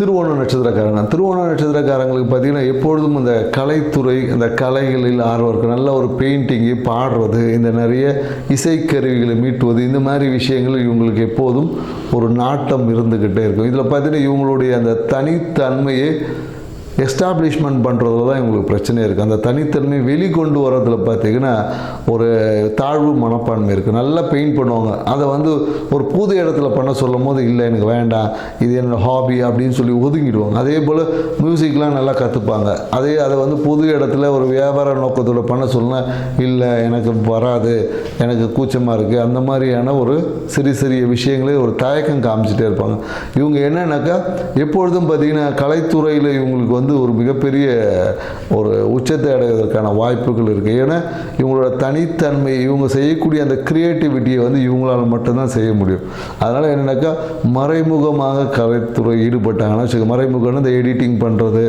திருவோண நட்சத்திரக்காரங்க திருவோண நட்சத்திரக்காரங்களுக்கு பார்த்தீங்கன்னா எப்பொழுதும் இந்த கலைத்துறை இந்த கலைகளில் ஆர்வம் இருக்குது நல்ல ஒரு பெயிண்டிங்கு பாடுறது இந்த நிறைய இசைக்கருவிகளை மீட்டுவது இந்த மாதிரி விஷயங்கள் இவங்களுக்கு எப்போதும் ஒரு நாட்டம் இருந்துக்கிட்டே இருக்கும். இதில் பார்த்தீங்கன்னா இவங்களுடைய அந்த தனித்தன்மையை எஸ்டாப்ளிஷ்மெண்ட் பண்ணுறதுல தான் இவங்களுக்கு பிரச்சனை இருக்குது அந்த தனித்தன்மை வெளிக்கொண்டு வரதில் பார்த்தீங்கன்னா ஒரு தாழ்வு மனப்பான்மை இருக்குது நல்லா பெயிண்ட் பண்ணுவாங்க. அதை வந்து ஒரு புது இடத்துல பண்ண சொல்லும் போது இல்லை எனக்கு வேண்டாம். இது என்னோடய ஹாபி அப்படின்னு சொல்லி ஒதுங்கிடுவாங்க. அதே போல் மியூசிக்லாம் நல்லா கற்றுப்பாங்க அதே அதை வந்து புது இடத்துல ஒரு வியாபார நோக்கத்தோட பண்ண சொன்னா இல்லை எனக்கு வராது. எனக்கு கூச்சமாக இருக்குது அந்த மாதிரியான ஒரு சிறிய சிறிய விஷயங்களே ஒரு தயக்கம் காமிச்சிட்டே இருப்பாங்க. இவங்க என்னன்னாக்கா எப்பொழுதும் பார்த்தீங்கன்னா கலைத்துறையில் இவங்களுக்கு வந்து ஒரு மிகப்பெரிய ஒரு உச்சத்தை அடைவதற்கான வாய்ப்புகள் இருக்குது ஏன்னா இவங்களோட தனித்தன்மை இவங்க செய்யக்கூடிய அந்த க்ரியேட்டிவிட்டியை வந்து இவங்களால மட்டும்தான் செய்ய முடியும். அதனால் என்னென்னாக்கா மறைமுகமாக கலைத்துறை ஈடுபட்டாங்கன்னா வச்சுக்க மறைமுகம்னு இந்த எடிட்டிங் பண்ணுறது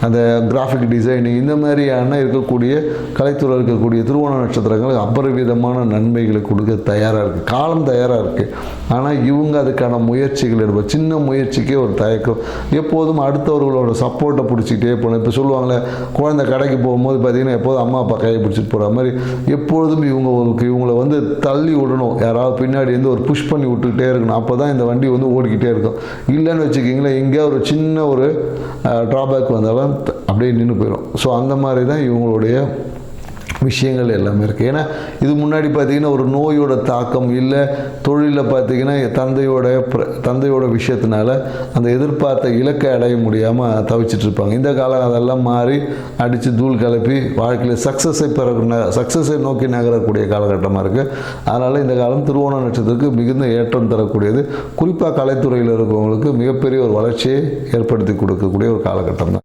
அந்த கிராஃபிக் டிசைனிங் இந்த மாதிரியான இருக்கக்கூடிய கலைத்துறை இருக்கக்கூடிய திருவோண நட்சத்திரங்கள் அபரிவிதமான நன்மைகளை கொடுக்க தயாராக இருக்குது காலம் தயாராக இருக்குது ஆனால் இவங்க அதுக்கான முயற்சிகள் எடுப்போம் சின்ன முயற்சிக்கே ஒரு தயக்கம். எப்போதும் அடுத்தவர்களோட சப்போர்ட்டை பிடிச்சிக்கிட்டே போகணும் இப்போ சொல்லுவாங்களே குழந்தை கடைக்கு போகும்போது பார்த்தீங்கன்னா எப்போதும் அம்மா அப்பா கையை பிடிச்சிட்டு போகிற மாதிரி எப்பொழுதும் இவங்களுக்கு இவங்களை வந்து தள்ளி விடணும். யாராவது பின்னாடி வந்து ஒரு புஷ் பண்ணி விட்டுக்கிட்டே இருக்கணும். அப்போ தான் இந்த வண்டி வந்து ஓடிக்கிட்டே இருக்கும். இல்லைன்னு வச்சுக்கிங்களேன் எங்கேயா ஒரு சின்ன ஒரு ட்ராபேக் வந்தாலும் அப்படியே நின்று போயிடும் ஸோ அந்த மாதிரி தான் இவங்களுடைய விஷயங்கள் எல்லாமே இருக்குது ஏன்னா இது முன்னாடி பார்த்தீங்கன்னா ஒரு நோயோட தாக்கம் இல்லை தொழிலில் பார்த்தீங்கன்னா தந்தையோட பிர- தந்தையோட விஷயத்தினால அந்த எதிர்பார்த்த இலக்கை அடைய முடியாமல் தவிச்சிட்டு இருப்பாங்க. இந்த காலம் அதெல்லாம் மாறி அடித்து தூள் கிளப்பி வாழ்க்கையில் சக்ஸஸை பெற சக்ஸஸை நோக்கி நகரக்கூடிய காலகட்டமாக இருக்குது அதனால் இந்த காலம் திருவோண நட்சத்திரத்துக்கு மிகுந்த ஏற்றம் தரக்கூடியது. குறிப்பாக கலைத்துறையில் இருக்கிறவங்களுக்கு மிகப்பெரிய ஒரு வளர்ச்சியை ஏற்படுத்தி கொடுக்கக்கூடிய ஒரு காலகட்டம் தான்.